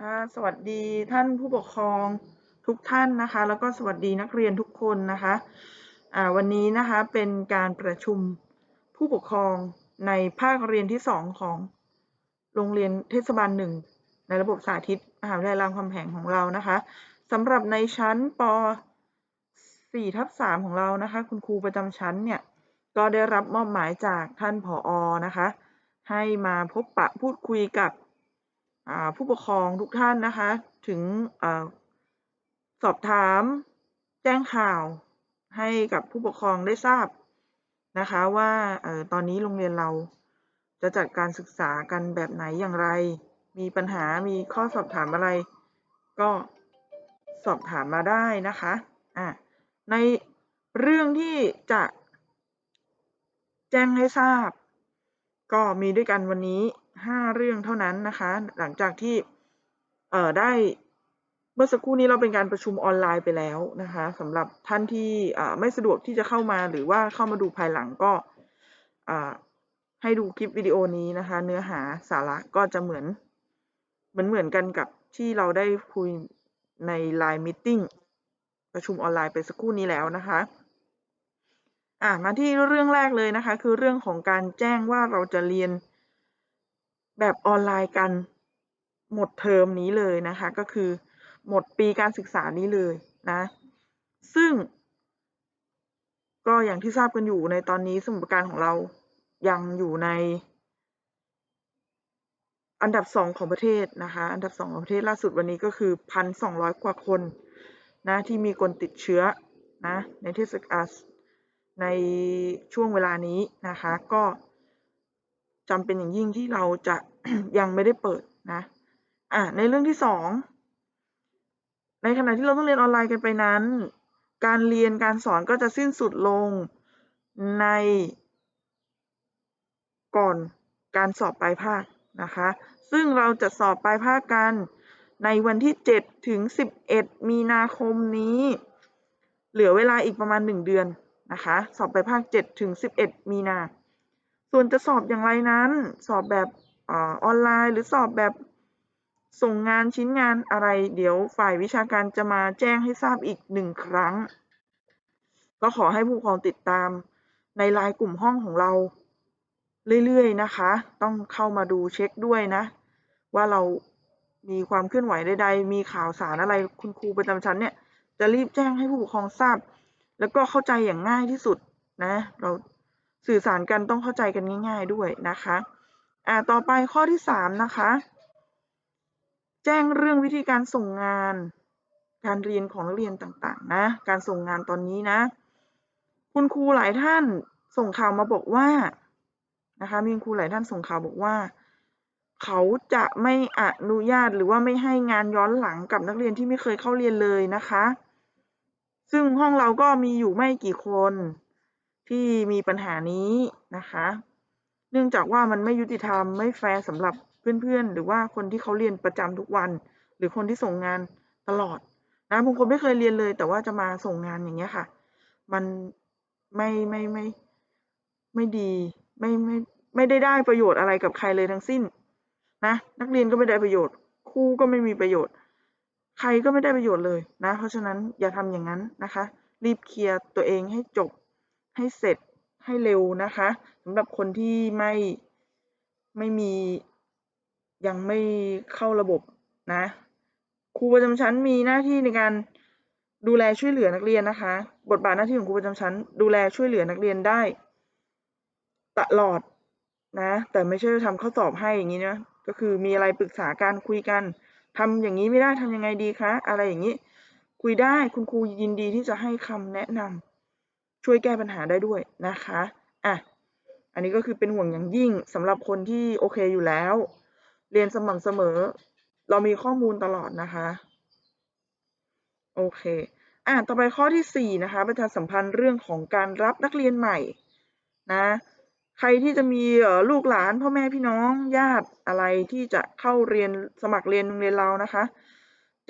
ค่ะ สวัสดีท่านผู้ปกครองทุกท่านนะคะ แล้วก็สวัสดีนักเรียนทุกคนนะคะวันนี้นะคะเป็นการประชุมผู้ปกครองในภาคเรียนที่สองของโรงเรียนเทศบาลหนึ่งในระบบสาธิตมหาวิทยาลัยรามคำแหงของเรานะคะสำหรับในชั้นป 4 ทับ3ของเรานะคะ คุณครูประจำชั้นเนี่ย ก็ได้รับมอบหมายจากท่านผออนะคะ ให้มาพบปะพูดคุยกับ ผู้ปกครองทุกท่านนะคะ ถึงอสอบถามแจ้งข่าวให้กับผู้ปกครองได้ทราบนะคะว่าออตอนนี้โรงเรียนเราจะจัดการศึกษากันแบบไหนอย่างไร มีปัญหามีข้อสอบถามอะไร ก็สอบถามมาได้นะคะอะในเรื่องที่จะแจ้งให้ทราบ ก็มีด้วยกันวันนี้ ห้าเรื่องเท่านั้นนะคะ หลังจากที่เอ่อได้เมื่อสักครู่นี้เราเป็นการประชุมออนไลน์ไปแล้วนะคะสำหรับท่านที่ไม่สะดวกที่จะเข้ามาหรือว่าเข้ามาดูภายหลังก็ให้ดูคลิปวิดีโอนี้นะคะ เนื้อหาสาระก็จะเหมือนเหมือนเหมือนกันกับที่เราได้คุยใน Line Meeting ประชุมออนไลน์ไปสักครู่นี้แล้วนะคะอะมาที่เรื่องแรกเลยนะคะ คือเรื่องของการแจ้งว่าเราจะเรียน แบบออนไลน์กันหมดเทอมนี้เลยนะคะ ก็คือหมดปีการศึกษานี้เลยนะ ซึ่ง ก็อย่างที่ทราบกันอยู่ในตอนนี้สมุดการของเรายังอยู่ใน อันดับสองของประเทศนะคะ อันดับสองของประเทศล่าสุดวันนี้ก็คือพันสองร้อยกว่าคนนะที่มีคนติดเชื้อนะในเทศกาลในช่วงเวลานี้นะคะ ก็ จำเป็นอย่างยิ่งที่เราจะยังไม่ได้เปิดนะ อะในเรื่องที่สองในขณะที่เราต้องเรียนออนไลน์กันไปนั้น การเรียนการสอนก็จะสิ้นสุดลงในก่อนการสอบปลายภาคนะคะ ซึ่งเราจะสอบปลายภาคกันในวันที่ 7 ถึง 11 มีนาคมนี้ เหลือเวลาอีกประมาณ 1 เดือนนะคะ สอบปลายภาค 7 ถึง 11 มีนา ส่วนจะสอบอย่างไรนั้น สอบแบบออนไลน์ หรือสอบแบบส่งงานชิ้นงานอะไร เดี๋ยวฝ่ายวิชาการจะมาแจ้งให้ทราบอีกหนึ่งครั้ง ก็ขอให้ผู้ปกครองติดตามในไลน์กลุ่มห้องของเราเรื่อยๆนะคะ ต้องเข้ามาดูเช็คด้วยนะ ว่าเรามีความเคลื่อนไหวใดๆ มีข่าวสารอะไรคุณครูประจำชั้นเนี่ย จะรีบแจ้งให้ผู้ปกครองทราบ แล้วก็เข้าใจอย่างง่ายที่สุดนะ เรา สื่อสารกันต้องเข้าใจกันง่าย ๆด้วยนะคะอ่าต่อไปข้อที่สามนะคะ แจ้งเรื่องวิธีการส่งงาน การเรียนของนักเรียนต่างๆนะ การส่งงานตอนนี้นะ คุณครูหลายท่านส่งข่าวมาบอกว่านะคะมีครูหลายท่านส่งข่าวบอกว่า เขาจะไม่อนุญาตหรือว่าไม่ให้งานย้อนหลังกับนักเรียนที่ไม่เคยเข้าเรียนเลยนะคะ ซึ่งห้องเราก็มีอยู่ไม่กี่คน ที่มีปัญหานี้นะคะ เนื่องจากว่ามันไม่ยุติธรรมไม่แฟร์สำหรับเพื่อนๆ หรือว่าคนที่เขาเรียนประจำทุกวัน หรือคนที่ส่งงานตลอดนะบางคนไม่เคยเรียนเลย แต่ว่าจะมาส่งงานอย่างเงี้ยค่ะ มันไม่ไม่ไม่ไม่ดีไม่ไม่ไม่ได้ได้ประโยชน์อะไรกับใครเลยทั้งสิ้นนะนักเรียนก็ไม่ได้ประโยชน์ครูก็ไม่มีประโยชน์ ใครก็ไม่ได้ประโยชน์เลยนะ เพราะฉะนั้นอย่าทำอย่างนั้นนะคะ รีบเคลียร์ตัวเองให้จบ ให้เสร็จให้เร็วนะคะสำหรับคนที่ไม่ไม่มียังไม่เข้าระบบนะครูประจำชั้นมีหน้าที่ในการดูแลช่วยเหลือนักเรียนนะคะ บทบาทหน้าที่ของครูประจำชั้น ดูแลช่วยเหลือนักเรียนได้ตลอดนะแต่ไม่ใช่ทำข้อสอบให้อย่างนี้นะก็คือมีอะไรปรึกษาการคุยกันทำอย่างนี้ไม่ได้ทำยังไงดีคะอะไรอย่างนี้ คุยได้คุณครูยินดีที่จะให้คำแนะนำ ช่วยแก้ปัญหาได้ด้วยนะคะอะอันนี้ก็คือเป็นห่วงอย่างยิ่งสำหรับคนที่โอเคอยู่แล้ว เรียนสม่ำเสมอ เรามีข้อมูลตลอดนะคะโอเคอะต่อไปข้อที่สี่นะคะ ประชาสัมพันธ์เรื่องของการรับนักเรียนใหม่นะใครที่จะมีลูกหลานพ่อแม่พี่น้องญาติอะไรที่จะเข้าเรียนสมัครเรียนโรงเรียนเรานะคะ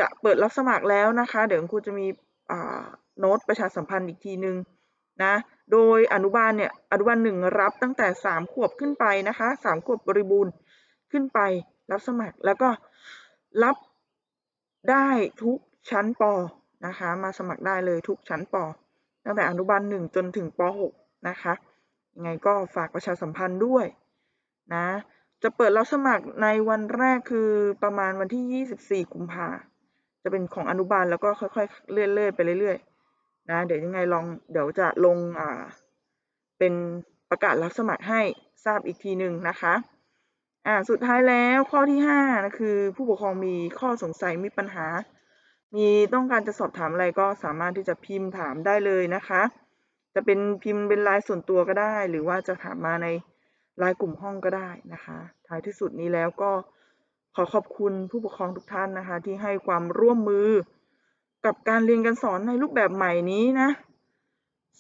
จะเปิดรับสมัครแล้วนะคะ เดี๋ยวครูจะมีโน้ตประชาสัมพันธ์อีกทีนึง นะ โดยอนุบาลเนี่ยอนุบาลหนึ่งรับตั้งแต่สามขวบขึ้นไปนะคะสามขวบบริบูรณ์ขึ้นไปรับสมัครแล้วก็รับได้ทุกชั้นปนะคะ มาสมัครได้เลยทุกชั้นปตั้งแต่อนุบาลหนึ่งจนถึงป .6 นะคะยังไงก็ฝากประชาสัมพันธ์ด้วยนะจะเปิดรับสมัครในวันแรกคือประมาณวันที่ 24 กุมภาจะเป็นของอนุบาลแล้วก็ค่อยๆ เลื่อนๆไปเรื่อยๆ นะเดี๋ยวยังไงลองเดี๋ยวจะลงอ่าเป็นประกาศรับสมัครให้ทราบอีกทีหนึ่งนะคะอ่าสุดท้ายแล้วข้อที่ห้านะคือผู้ปกครองมีข้อสงสัยมีปัญหา มีต้องการจะสอบถามอะไรก็สามารถที่จะพิมพ์ถามได้เลยนะคะ จะเป็นพิมพ์เป็นลน์ส่วนตัวก็ได้ หรือว่าจะถามมาในลน์กลุ่มห้องก็ได้นะคะท้ายที่สุดนี้แล้วก็ขอขอบคุณผู้ปกครองทุกท่านนะคะ ที่ให้ความร่วมมือ กับการเรียนการสอนในรูปแบบใหม่นี้นะ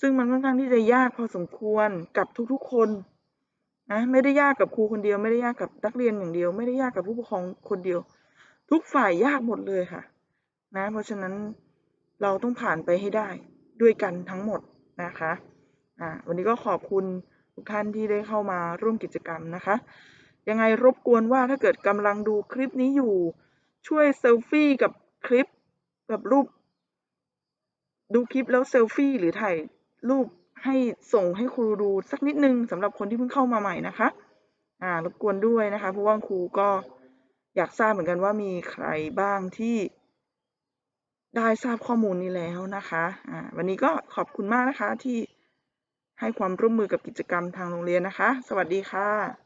ซึ่งมันค่อนข้างที่จะยากพอสมควรกับทุกๆคนนะไม่ได้ยากกับครูคนเดียว ไม่ได้ยากกับนักเรียนอย่างเดียว ไม่ได้ยากกับผู้ปกครองคนเดียว ทุกฝ่ายยากหมดเลยค่ะ นะ เพราะฉะนั้นเราต้องผ่านไปให้ได้ด้วยกันทั้งหมดนะคะอ่าวันนี้ก็ขอบคุณทุกท่านที่ได้เข้ามาร่วมกิจกรรมนะคะ ยังไงรบกวนว่าถ้าเกิดกำลังดูคลิปนี้อยู่ ช่วยเซลฟี่กับคลิป กับรูป ดูคลิปแล้วเซลฟี่หรือถ่ายรูปให้ส่งให้ครูดูสักนิดนึงสำหรับคนที่เพิ่งเข้ามาใหม่นะคะ อ่ารบกวนด้วยนะคะเพราะว่าครูก็อยากทราบเหมือนกันว่ามีใครบ้างที่ได้ทราบข้อมูลนี้แล้วนะคะ อ่า วันนี้ก็ขอบคุณมากนะคะที่ให้ความร่วมมือกับกิจกรรมทางโรงเรียนนะคะ สวัสดีค่ะ